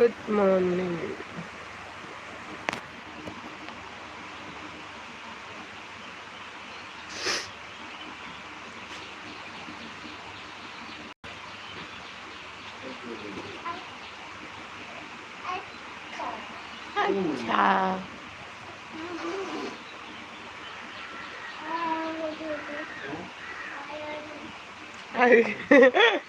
Good morning. আচ্ছা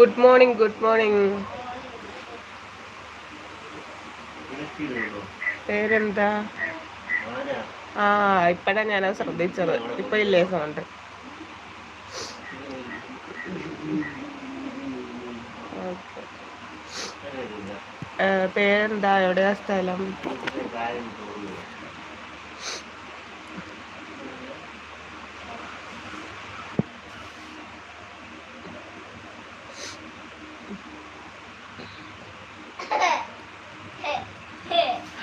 good morning good morning പേരെന്താ? ആ ഇപ്പഴാ ഞാനത് ശ്രദ്ധിച്ചത്. ഇപ്പൊ ഇല്ലേ സൗണ്ട് പേരെന്താ? എവിടെയാ സ്ഥലം?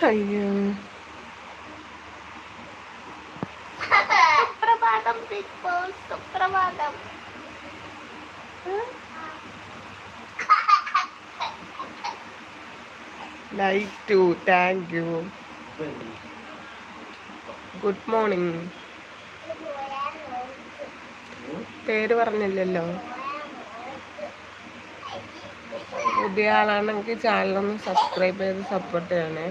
അയ്യോ. സുപ്രഭാതം ബിഗ് ബോസ് സുപ്രഭാതം. Like to thank you good morning പേര് പറഞ്ഞില്ലല്ലോ. പുതിയ ആളാണെങ്കിൽ ചാനലൊന്ന് സബ്സ്ക്രൈബ് ചെയ്ത് സപ്പോർട്ട് ചെയ്യണേ.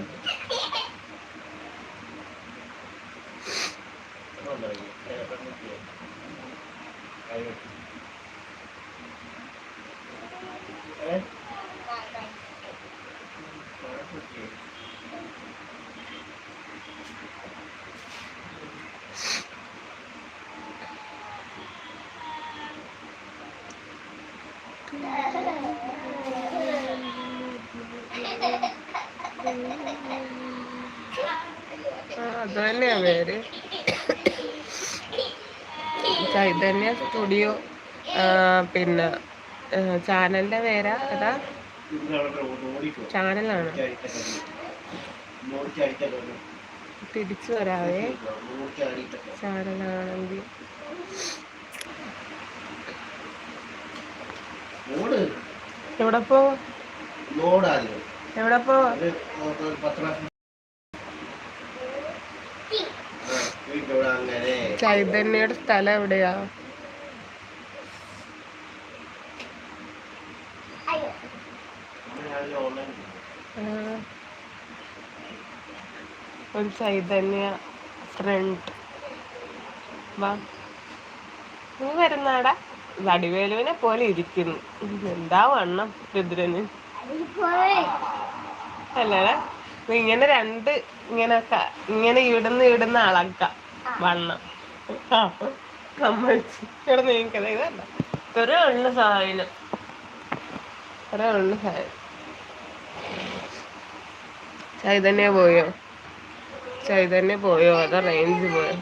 അത് തന്നെയാ പേര് ചൈതന്യ സ്റ്റുഡിയോ. പിന്നെ ചാനലിന്റെ പേരാ? അതാ ചാനലാണ്. തിരിച്ചു വരാവേ. ചാനലാണെങ്കിൽ പോ എവിടെ പോ ഒരു ഒരു പത്ത് പ്രാവശ്യം ആ, വീട്ടിലൂടെ അങ്ങനെ ചൈതന്യയുടെ സ്ഥലം എവിടെയാ. ഒരു ചൈതന്യ ഫ്രണ്ട് വാ. നീ വരുന്നാടാ. വടിവേലുവിനെ പോലെ ഇരിക്കുന്നു. എന്താ വണ്ണം രുദ്രന്? അല്ലടാ. ഇങ്ങനെ രണ്ട് ഇങ്ങനെ ഇങ്ങനെ ഇടുന്ന ഇടുന്ന അളക്ക. വണ്ണം. സമ്മതിച്ചു. ഇതല്ല ഉള്ള സഹായം ഉള്ള സഹായം ചൈതന്യ പോയോ? ചൈതന്യ പോയോ? അതോ റേഞ്ച് പോയോ?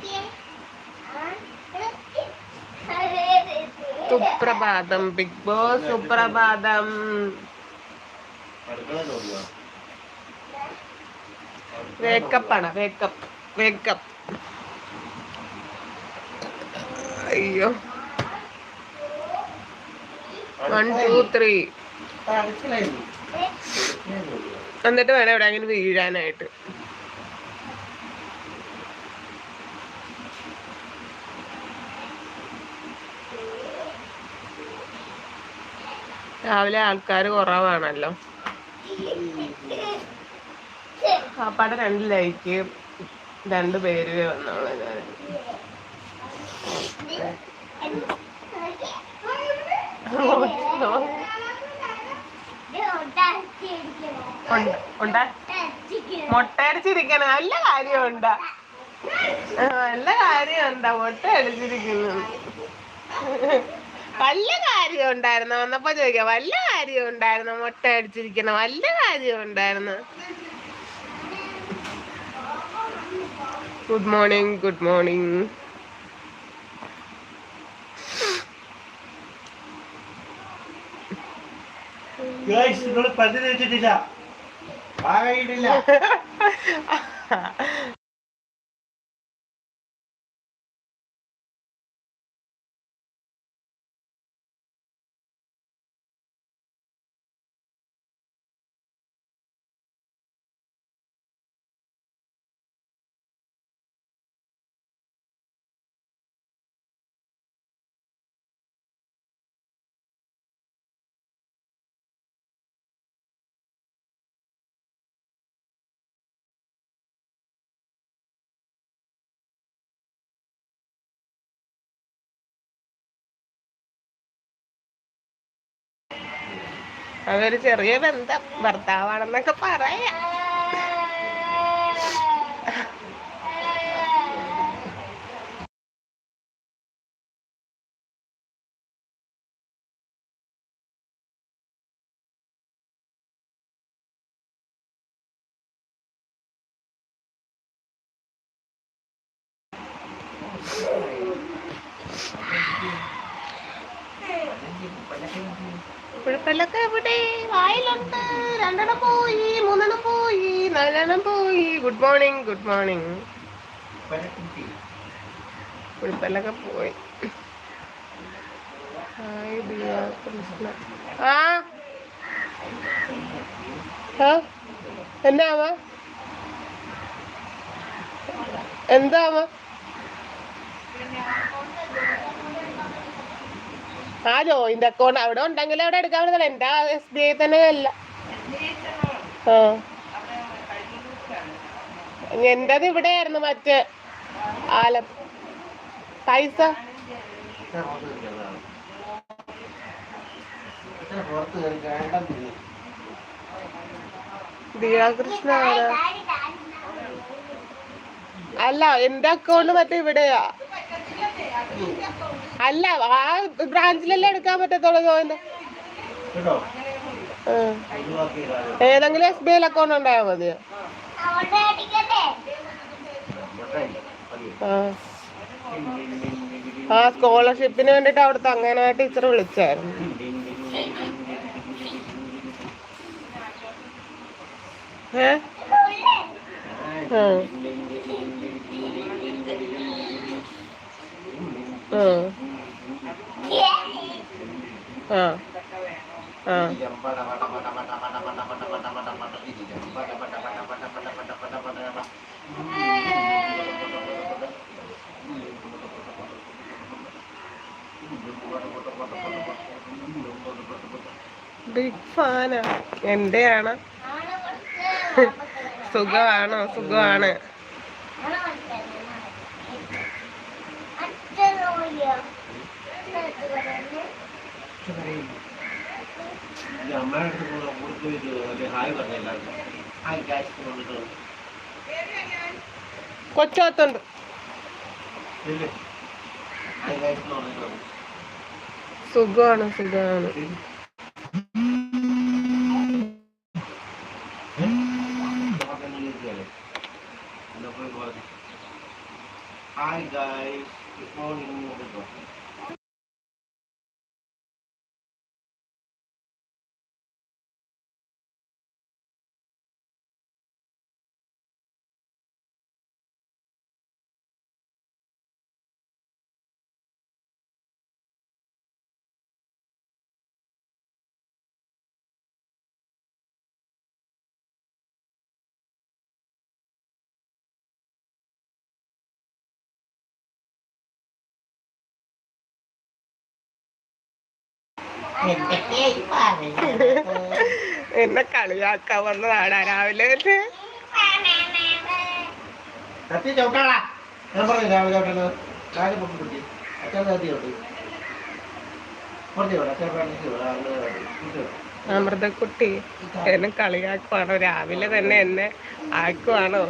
സുപ്രഭാതം ബിഗ് ബോസ് സുപ്രഭാതം. വേക്കപ്പാണ് വേക്കപ്പ് വേക്കപ്പ്. അയ്യോ. വൺ ടു ത്രീ എന്നിട്ട് വേണം എവിടെയെങ്കിലും വീഴാനായിട്ട്. രാവിലെ ആൾക്കാർ കുറവാണല്ലോ. പാപ്പാടെ രണ്ട് ലൈക്ക് രണ്ട് പേര് വന്നോളൂ ഞാൻ ഉണ്ട്? ഉണ്ടാ മുട്ട അടിച്ചിരിക്കണം നല്ല കാര്യം ആ, നല്ല കാര്യമുണ്ട. മുട്ട അടിച്ചിരിക്കുന്നു വല്ല കാര്യം ഉണ്ടായിരുന്നു വന്നപ്പോ ചോദിക്കാം വല്ല കാര്യം ഉണ്ടായിരുന്നു മുട്ട അടിച്ചിരിക്കണ വല്ല കാര്യം ഉണ്ടായിരുന്നു ഗുഡ് മോർണിംഗ് ഗുഡ് മോർണിംഗ് നിങ്ങൾ പല്ല് തേച്ചിട്ടില്ല അതൊരു ചെറിയ ബന്ധം. ഭർത്താവാണെന്നൊക്കെ പറയാം. പുഴുപ്പല്ലൊക്കെ എവിടെ വായിലുണ്ട്. രണ്ടെണ്ണം പോയി മൂന്നെണ്ണം പോയി നാലെണ്ണം പോയി. ഗുഡ് മോർണിംഗ് ഗുഡ് മോർണിംഗ് പുളിപ്പല്ലൊക്കെ പോയി. ഹായ് ദിയ കൃഷ്ണ ആ? എന്നാവ എന്താവ? ആ ജോയിന്റ് അക്കൗണ്ട് അവിടെ ഉണ്ടെങ്കിൽ അവിടെ എടുക്കാൻ പറ്റത്തില്ല. എന്റെ എസ് ബി ഐ തന്നെ അല്ല. ആ. എന്റേത് ഇവിടെയായിരുന്നു മറ്റേ ആല പൈസ. അല്ല എന്റെ അക്കൗണ്ട് മറ്റേ ഇവിടെയാ. അല്ല ആ ബ്രാഞ്ചിലല്ലേ എടുക്കാൻ പറ്റത്തുള്ളൂ ജോയിന്റ് ഏതെങ്കിലും എസ് ബി ഐ അക്കൗണ്ട് ഉണ്ടായാൽ മതിയോ? ആ. ആ സ്കോളർഷിപ്പിന് വേണ്ടിട്ട് അവിടുത്തെ അങ്ങനെ ടീച്ചർ വിളിച്ചായിരുന്നു. ഏ? ആ. ആ. ആ. ആ. ബിഗ് ഫാനാ എന്റെയാണ് സുഖമാണോ സുഖമാണ് അമ്മയുടെ അടുത്ത് കൊടുത്തു ഒരു ഹായ് പറഞ്ഞില്ല ഹായ് ഗായ്സ് കൊണ്ടിട്ട് കൊച്ചോത്തുണ്ട് ഇല്ലേ ഹായ് ഗായ്സ് എന്ന് പറഞ്ഞിട്ടുണ്ട് സുഖമാണ് സുഖമാണ് ഹായ് ഗായ്സ് ഗുഡ് മോർണിംഗ് എന്നെ കളിയാക്കാൻ വന്നതാണ് രാവിലെ തന്നെ. കത്തി ചവിട്ടാടാ ഞാൻ പറഞ്ഞു രാവിലെ ചവിട്ടുന്നത് കാൽ പൊക്കി കുട്ടി അച്ഛൻ കത്തി ചവിട്ടി കുറച്ച് അച്ഛൻ പറഞ്ഞു അമൃതക്കുട്ടി എന്നെ കളിയാക്കുവാണോ? രാവിലെ തന്നെ എന്നെ ആക്കുവാണോ?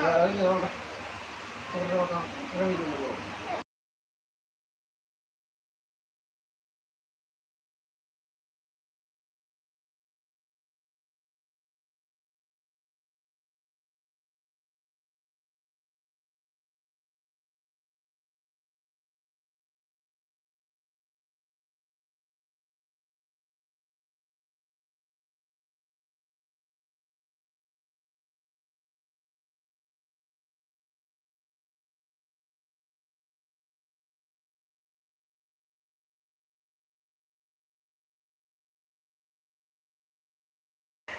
അത് നോക്കാം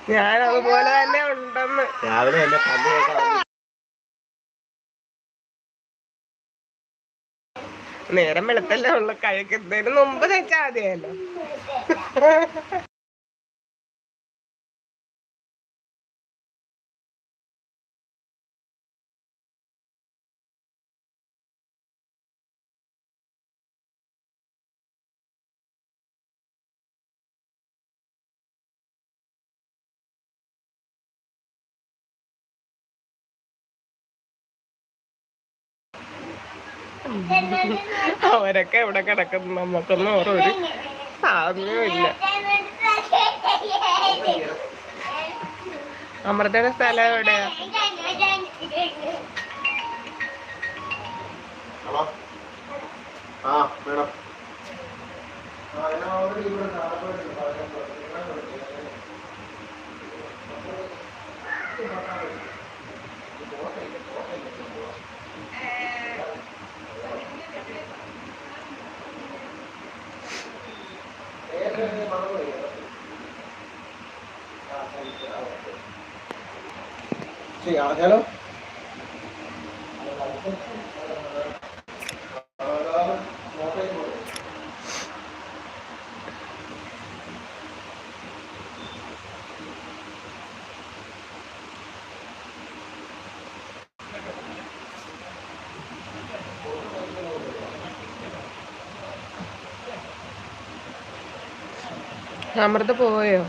ഞാൻ അതുപോലെ തന്നെ ഉണ്ടെന്ന്. രാവിലെ എന്നെ പല്ല് നേരം വെളുത്തല്ലേ ഉള്ളു. കഴിക്കുന്നതിന് മുമ്പ് തെച്ചാ മതിയല്ലോ. അവരൊക്കെ എവിടെ കിടക്കുന്നു? നമുക്കൊന്നും ഓരോ സാമ്യമില്ല അമൃതയുടെ സ്ഥലം എവിടെയാ? ഹലോ? അമൃത പോവുകയോ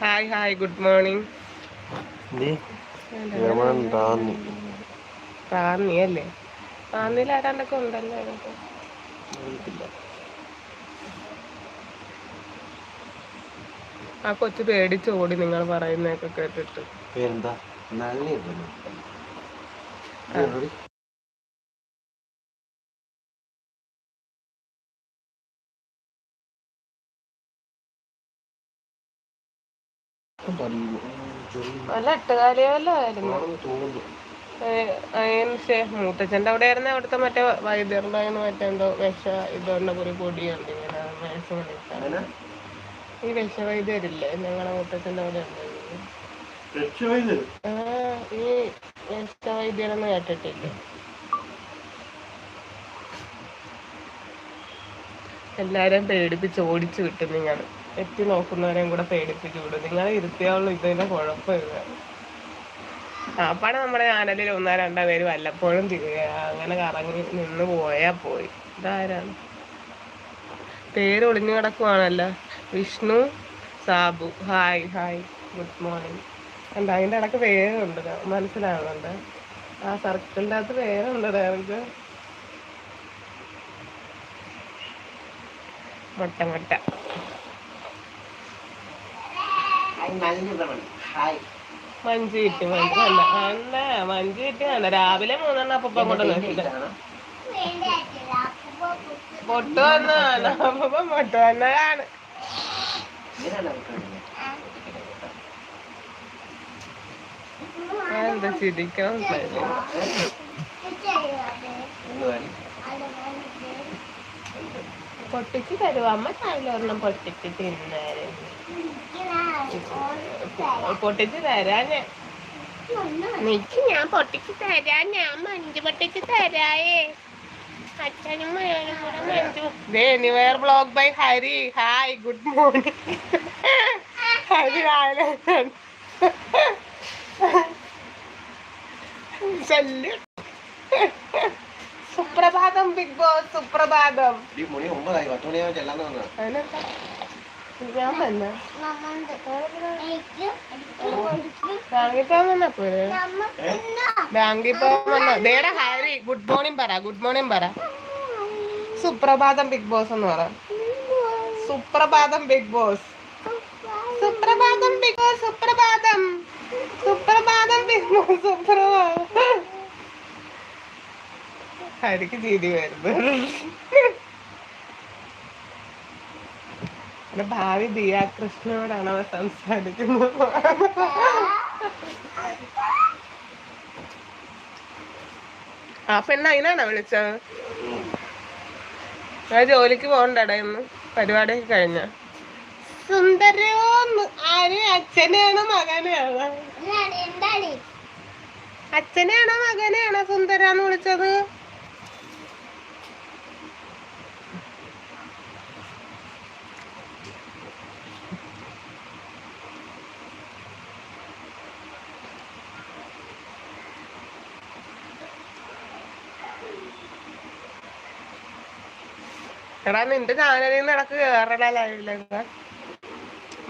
hi hi good morning Ramanan Ranni. അല്ലേ? റാന്നിയിൽ ആരാണ്ടൊക്കെ ഉണ്ടല്ലോ ആ കൊച്ചു പേടിച്ച് ഓടി നിങ്ങൾ പറയുന്നതൊക്കെ കേട്ടിട്ട്. എട്ടുകാലിയല്ലോ ആയിരുന്നു. തോന്നുന്നു മൂത്തച്ഛന്റെ അവിടെ ആയിരുന്നു അവിടുത്തെ മറ്റേ വൈദ്യറിനായിരുന്നു മറ്റേ എന്തോ വിഷ ഇതുകൊണ്ട് ഒരു പൊടിയുണ്ട് ഇങ്ങനെ കൊണ്ടിരിക്കാൻ അങ്ങനെ ഈ വിഷവൈദ്യരില്ലേ ഞങ്ങളുടെ മൂത്തച്ഛന്റെ അവിടെ ഉണ്ടായിരുന്നു ഈ വിഷവൈദ്യരെന്ന് കേട്ടിട്ടില്ലേ. എല്ലാരും പേടിപ്പിച്ച് ഓടിച്ചു വിട്ടു നിങ്ങൾ എത്തി നോക്കുന്നവരെയും കൂടെ പേടിപ്പിച്ച് വിടും. നിങ്ങളെ ഇരുത്തിയാവുള്ളൂ ഇതിന്റെ കുഴപ്പമില്ല. ആപ്പാടെ നമ്മുടെ ചാനലിൽ ഒന്നോ രണ്ടോ പേര് വല്ലപ്പോഴും അങ്ങനെ കറങ്ങി നിന്ന് പോയാ പോയി. ഇതാരാണ്? പേര് ഒളിഞ്ഞു കിടക്കുവാണല്ലോ. Vishnu Sabu. Hi hi good morning എന്താ അതിന്റെ ഇടയ്ക്ക് പേരുണ്ട്. മനസ്സിലാവുന്നുണ്ട്. ആ സർക്കിളിന്റെ അകത്ത് പേരുണ്ട് ഞങ്ങൾക്ക് മുട്ട മുട്ട. മഞ്ച് കിട്ടി മഞ്ച് മഞ്ച് കിട്ടി കണ്ട രാവിലെ മൂന്നെണ്ണം അപ്പൊ അങ്ങോട്ട് നോക്കില്ല പൊട്ട് വന്നതാണ്. അപ്പം പൊട്ട് വന്നതാണ്. എന്താ ചിരിക്കണം പൊട്ടിച്ച് അമ്മ ഒരെണ്ണം പൊട്ടിച്ച് തിന്നേരം പൊട്ടിച്ച് തരാഞ്ഞേ. നിക്ക് ഞാൻ പൊട്ടിച്ച് തരാ ഞാൻ മഞ്ച് പൊട്ടിച്ച് തരായേ. അച്ഛനും മകനും കൂടെ Munch. Blog by Hari. Hi good morning Hari രാവിലെ സുപ്രഭാതം ബിഗ് ബോസ് സുപ്രഭാതം. മണി ഒമ്പതായി പത്ത് മണിയാവും ചെല്ലാന്ന് തോന്നുന്നു. ബാങ്കിൽ പോകാൻ ഹാരി ഗുഡ് മോർണിംഗ് പറ ഗുഡ് മോർണിംഗ് പറ. സുപ്രഭാതം ബിഗ് ബോസ് എന്ന് പറ. സുപ്രഭാതം ബിഗ് ബോസ്. സുപ്രഭാതം ബിഗ് ബോസ് സുപ്രഭാതം. സുപ്രഭാതം ബിഗ് ബോസ് സുപ്രഭാതം. ഹരിക്ക് ചെയ്തി വരുന്നു. എന്റെ ഭാവി ദിയാകൃഷ്ണനോടാണ് അവ സംസാരിക്കുന്നത്. ആ പെണ്ണ് അതിനാണോ വിളിച്ചത്? ഞാൻ ജോലിക്ക് പോകണ്ടടാ ഇന്ന്. പരിപാടിയൊക്കെ കഴിഞ്ഞ? സുന്ദരോന്ന് ആര്? അച്ഛനെയാണോ മകനെയാണോ? അച്ഛനെയാണോ മകനെയാണോ സുന്ദരാന്ന് വിളിച്ചത്? എടാ നിന്റെ ചാനലിൽ നിന്ന് ഇടയ്ക്ക് കേറണ ലൈവിലൊക്കെ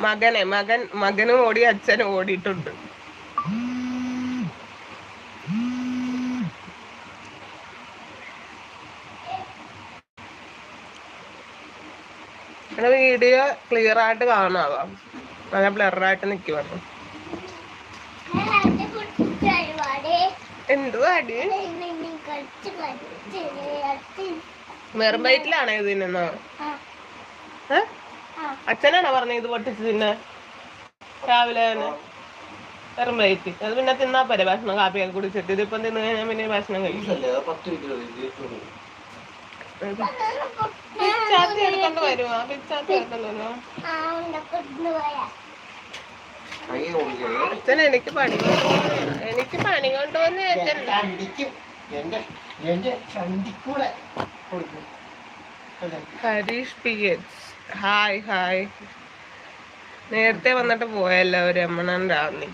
മകനെ മകൻ മകനും ഓടി അച്ഛനും ഓടിയിട്ടുണ്ട്. വീഡിയോ ക്ലിയർ ആയിട്ട് കാണാവാം? നല്ല ബ്ലറായിട്ട് നിക്കുവാണ്. എന്തുവാടി? വെറും വയറ്റിലാണോ ഇത് തിന്നുന്നോ അച്ഛനാണോ പറഞ്ഞത് ഇത് പൊട്ടിച്ച് തിന്നെ? രാവിലെ തന്നെ. വെറും വയറ്റ്. അത് പിന്നെ തിന്നാ പോരെ. ഭക്ഷണം കാപ്പിയൊക്കെ കുടിച്ചിട്ട്. ഇതിപ്പം തിന്നു കഴിഞ്ഞാൽ പിന്നെ ഭക്ഷണം കഴിക്കും. എടുത്തോണ്ട് വരുമോ പിച്ചാത്തി എടുത്തോണ്ട് വരുമോ കൈ ഓടിക്കല്ലേ അച്ഛൻ എനിക്ക് പണി കൊണ്ടുവന്ന് എനിക്ക് പണി കൊണ്ടുവന്ന് അച്ഛൻ എന്റെ എന്റെ ചണ്ടിക്കൂടെ. കൊടുക്കും. Harish P H. Hi hi. നേരത്തെ വന്നിട്ട് പോയല്ലോ രമണൻ രാവിലെ.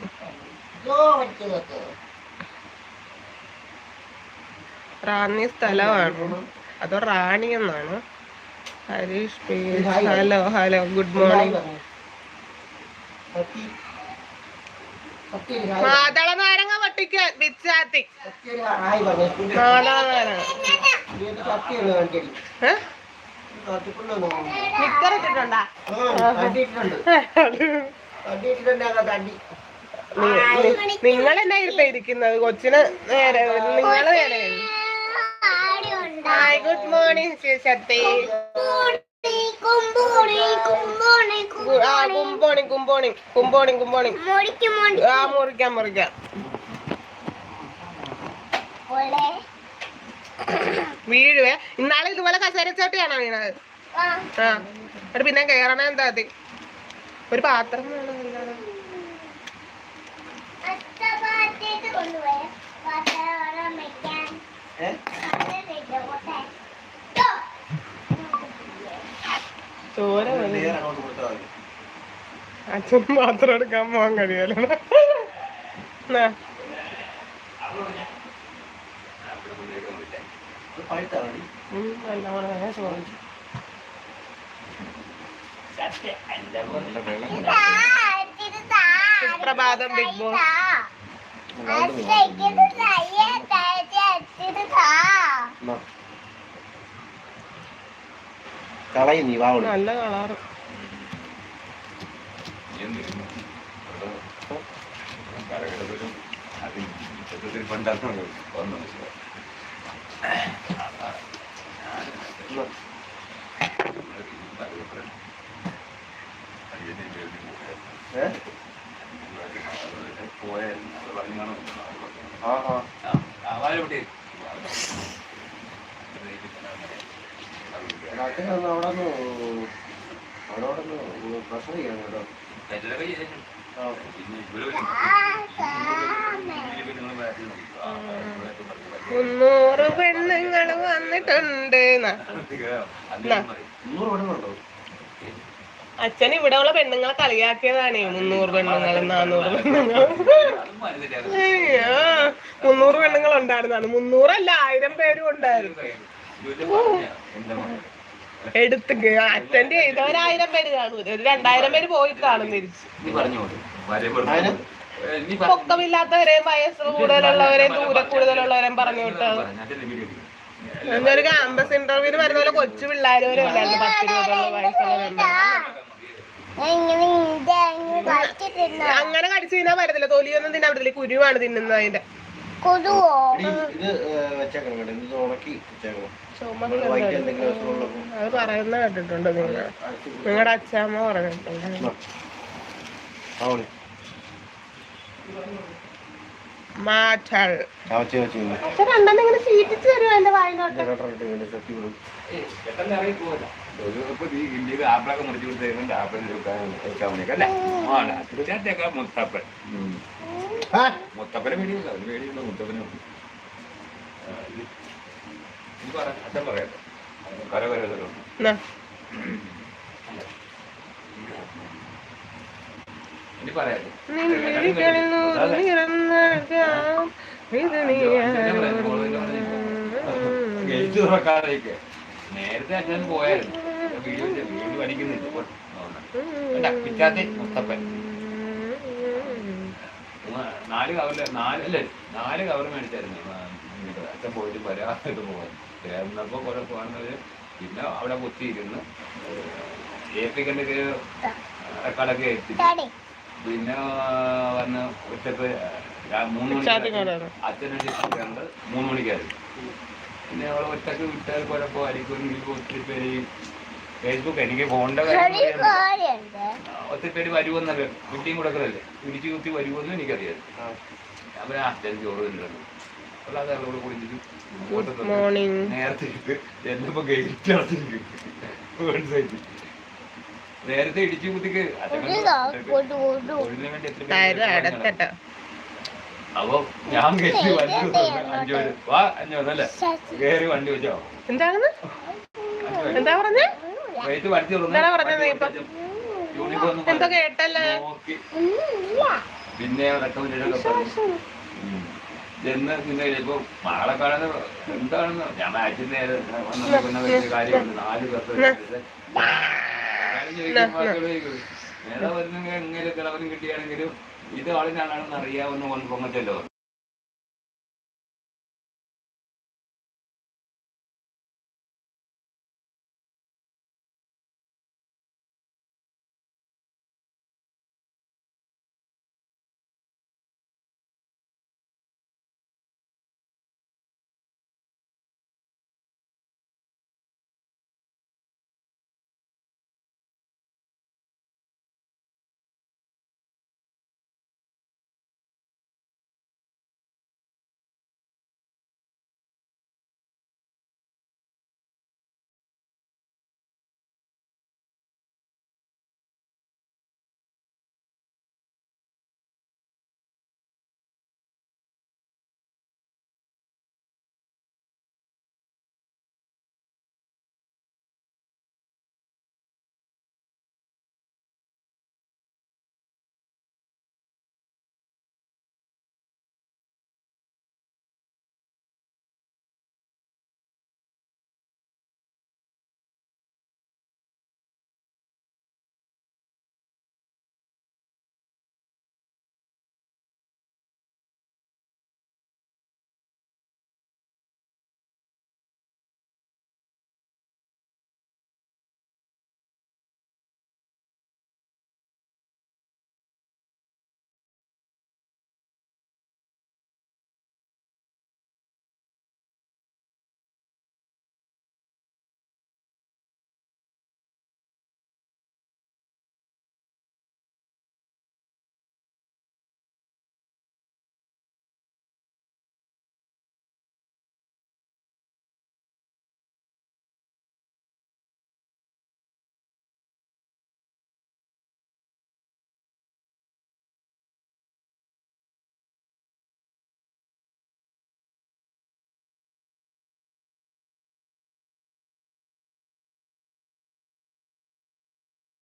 റാന്നി സ്ഥലമാണ്. അതോ റാണി എന്നാണ്. Harish P H. Hello hello. Good morning. മാതള നാരങ്ങ പൊട്ടിക്കാൻ പറഞ്ഞു മാതള നാരങ്ങ നിക്കർ ഇട്ടിട്ടുണ്ടാ നിങ്ങൾ എന്നാ ഇരുത്ത ഇരിക്കുന്നത്? കൊച്ചിന് നേരെ നിങ്ങൾ നേരെ ഹായ് ഗുഡ് മോർണിംഗ് ശക്തി ആ കുമ്പോണി കുമ്പോണി കുമ്പോണി കുമ്പോണി ആ മുറിക്കാം മുറിക്കാം. വീഴുവേ. ഇന്നാളെ ഇതുപോലെ കസേരച്ചോട്ടിയാണോ വീണത്? ആ. എന്നിട്ട് പിന്നെ കേറണ എന്താ അത്? ഒരു പാത്രം വേണം ചോര അച്ഛൻ പാത്രം എടുക്കാൻ പോകാൻ കഴിയല്ലോ. ഇത് പഴുത്താണ് മതി. സുപ്രഭാതം ബിഗ് ബോസ് എന്നാ. കളയും നീ വാവൾ നല്ല കളറ് ഏഹ് ആ ആ അച്ഛനൊന്ന് അവിടെ അവിടെ പ്രശ്നം ചെയ്യണം കേട്ടോ മുന്നൂറ് പെണ്ണുങ്ങൾ വന്നിട്ടുണ്ട്. അച്ഛൻ ഇവിടെ ഉള്ള പെണ്ണുങ്ങളെ കളിയാക്കിയതാണ്. മുന്നൂറ് പെണ്ണുങ്ങൾ നാന്നൂറ് പെണ്ണുങ്ങൾ മുന്നൂറ് പെണ്ണുങ്ങൾ ഉണ്ടായിരുന്നാണ് മുന്നൂറല്ല ആയിരം പേരും ഉണ്ടായിരുന്നു. എടുത്ത് അറ്റൻഡ് ചെയ്ത ഒരായിരം പേര് കാണൂല? ഒരു രണ്ടായിരം പേര് പോയി കാണും തിരിച്ച് പൊക്കമില്ലാത്തവരെയും വയസ്സ് കൂടുതലുള്ളവരെയും ദൂരെ കൂടുതലുള്ളവരെയും പറഞ്ഞു വിട്ടത്. ഒരു ക്യാമ്പസ് ഇന്റർവ്യൂവിന് വരുന്ന പോലെ കൊച്ചു പിള്ളേർ വരെ ഉണ്ടായിരുന്നു പത്തിരുപതുള്ള വയസ്സുള്ള അങ്ങനെ കടിച്ചു തിന്നാൻ പറ്റത്തില്ല. തൊലിയൊന്നും തിന്നാൻ പറ്റത്തില്ല. കുരുവാണ് തിന്നുന്നത് അതിന്റെ. ഇത് വെച്ചേക്കണം കേട്ടോ. ഇത് ഉണക്കി വെച്ചേക്കണം. അത് പറയുന്ന കേട്ടിട്ടുണ്ട് നിങ്ങൾ. നിങ്ങളുടെ അച്ഛാമ്മ പറഞ്ഞിട്ടുണ്ട്. മാറ്റൾ. ചീറ്റിച്ച് എന്റെ വായിലോട്ട്. ആപ്പിളൊക്കെ മുറിച്ചു കൊടുത്തേക്കുന്നുണ്ട് ആപ്പിൾ മുത്തപ്പനെ പേടിയില്ല അവന് പേടിയില്ല മുത്തപ്പനെ അച്ഛൻ പറയാം. കര കര കര. ഇനി പറയാം. നേരത്തെ അച്ഛൻ പോയായിരുന്നു. വീഡിയോ വീഡിയോ അടിക്കുന്നില്ല പിറ്റാത്തെ മുത്തപ്പൻ. നാല് കവറിൽ നാല് അല്ലേ? നാല് കവർ മേടിച്ചായിരുന്നു. അച്ഛൻ പോയിട്ട് വരാതെ പോകാൻ ചേർന്നപ്പോ കുറെ പോകുന്നത് പിന്നെ അവിടെ കുത്തിയിരുന്ന്. ഏപ്പിക്കന്റെ റെക്കോർഡൊക്കെ ഏൽപ്പിച്ചു. പിന്നെ വന്ന് ഉച്ചയ്ക്ക് മൂന്ന് മണി മണിക്ക്. അച്ഛനെ കണ്ട് മൂന്ന് മണിക്കായിരുന്നു പിന്നെ അവളെ ഒറ്റയ്ക്ക് വിട്ടാൽ കുഴപ്പമായിരിക്കും ഒത്തിരി പേര് ഫേസ്ബുക്ക് എനിക്ക് ഫോണിന്റെ. ഒത്തിരി പേര് വരുമെന്നല്ല കുട്ടിയും കൊടുക്കലല്ലേ ഇടിച്ചു കുത്തി വരുമെന്നും എനിക്കറിയാം. അവരെ അച്ഛൻ ചോറ് അല്ലാതെ കുടിച്ചിട്ട് നേരത്തെ ഇട്ട് എന്നിപ്പോ ഗേറ്റ് അടച്ചിരിക്കും സൈഡ് നേരത്തെ ഇടിച്ചു കുത്തിക്ക് അപ്പൊ ഞാൻ കയറ്റി വണ്ടി. അഞ്ചു വാ അഞ്ചു പേരല്ലേ കേറി വണ്ടി വെച്ചോ? എന്താ പറഞ്ഞ എന്താണ് പറഞ്ഞത് ഇപ്പൊ? എന്തോ കേട്ടല്ലേ പിന്നെ ചെന്ന് പിന്നെ ഇപ്പൊ പാലക്കാട് എന്താണെന്ന് ഞാൻ മാച്ചിന് നേരെ കാര്യമുണ്ട്. നാല് പേർക്ക് വരുന്നെങ്കിൽ എങ്ങനെ കിളവനും കിട്ടിയാണെങ്കിലും ഇത് ആളിനാണെന്ന് അറിയാവുന്ന പൊങ്ങച്ചല്ലോ